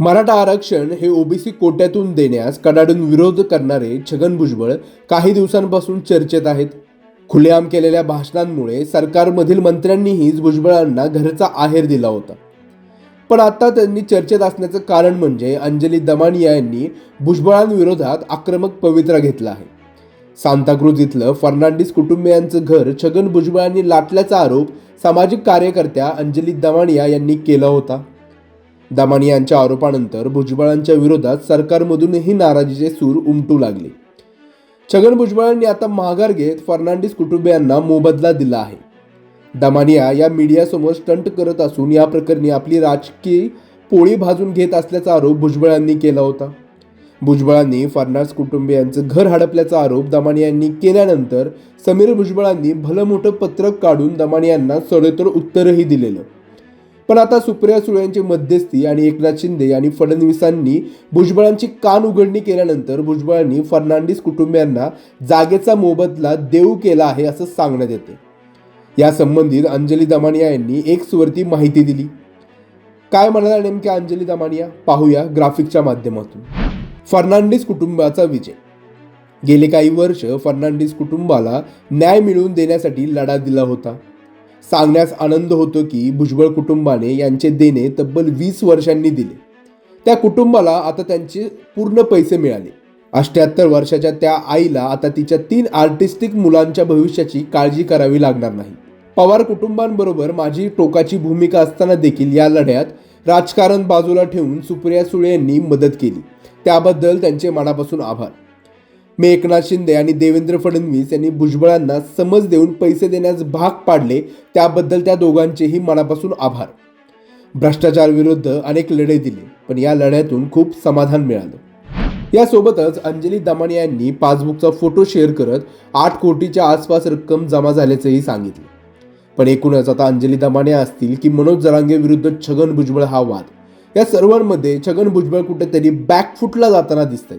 मराठा आरक्षण हे ओबीसी कोट्यातून देण्यास कडाडून विरोध करणारे छगन भुजबळ काही दिवसांपासून चर्चेत आहेत. खुलेआम केलेल्या भाषणांमुळे सरकारमधील मंत्र्यांनीहीच भुजबळांना घरचा आहेर दिला होता. पण आता त्यांनी चर्चेत असण्याचं कारण म्हणजे अंजली दमानिया यांनी भुजबळांविरोधात आक्रमक पवित्रा घेतला आहे. सांताक्रूज इथलं फर्नांडिस कुटुंबियांचं घर छगन भुजबळांनी लाटल्याचा आरोप सामाजिक कार्यकर्त्या अंजली दमानिया यांनी केला होता. दमानियांच्या आरोपानंतर भुजबळांच्या विरोधात सरकारमधूनही नाराजीचे सूर उमटू लागले. छगन भुजबळांनी आता माघार घेत फर्नांडिस कुटुंबियांना मोबदला दिला आहे. दमानिया या मीडियासमोर स्टंट करत असून या प्रकरणी आपली राजकीय पोळी भाजून घेत असल्याचा आरोप भुजबळांनी केला होता. भुजबळांनी फर्नांडिस कुटुंबियांचं घर हडपल्याचा आरोप दमानियांनी केल्यानंतर समीर भुजबळांनी भलं मोठं पत्रक काढून दमानियांना सडेतोड उत्तरही दिलेलं. पण आता सुप्रिया सुळेंची मध्यस्थी आणि एकनाथ शिंदे आणि फडणवीसांनी भुजबळांची कान उघडणी केल्यानंतर भुजबळांनी फर्नांडिस कुटुंबियांना जागेचा मोबदला देऊ केला आहे असं सांगण्यात येते. या संबंधित अंजली दमानिया यांनी एक सुवर्ती माहिती दिली. काय म्हणाला नेमक्या अंजली दमानिया? पाहूया ग्राफिकच्या माध्यमातून. फर्नांडिस कुटुंबाचा विजय. गेले काही वर्ष फर्नांडिस कुटुंबाला न्याय मिळवून देण्यासाठी लढा दिला होता. सांगण्यास आनंद होतो की भुजबळ कुटुंबाने यांचे देणे तब्बल वीस वर्षांनी दिले. त्या कुटुंबाला आता त्यांचे पूर्ण पैसे मिळाले. अष्ट्याहत्तर वर्षाच्या त्या आईला आता तिच्या तीन आर्टिस्टिक मुलांच्या भविष्याची काळजी करावी लागणार नाही. पवार कुटुंबांबरोबर माझी टोकाची भूमिका असताना देखील या लढ्यात राजकारण बाजूला ठेवून सुप्रिया सुळे यांनी मदत केली. त्याबद्दल त्यांचे मनापासून आभार. मी एकनाथ शिंदे आणि देवेंद्र फडणवीस यांनी भुजबळांना समज देऊन पैसे देण्यास भाग पाडले त्याबद्दल त्या दोघांचेही मनापासून आभार. भ्रष्टाचार विरुद्ध अनेक लढे दिले पण या लढ्यातून खूप समाधान मिळालं. यासोबतच अंजली दमानिया यांनी पासबुकचा फोटो शेअर करत आठ कोटीच्या आसपास रक्कम जमा झाल्याचंही सांगितलं. पण एकूणच आता अंजली दमाणे असतील की मनोज जरांगे विरुद्ध छगन भुजबळ हा वाद. या सर्वांमध्ये छगन भुजबळ कुठेतरी बॅकफुटला जाताना दिसतंय.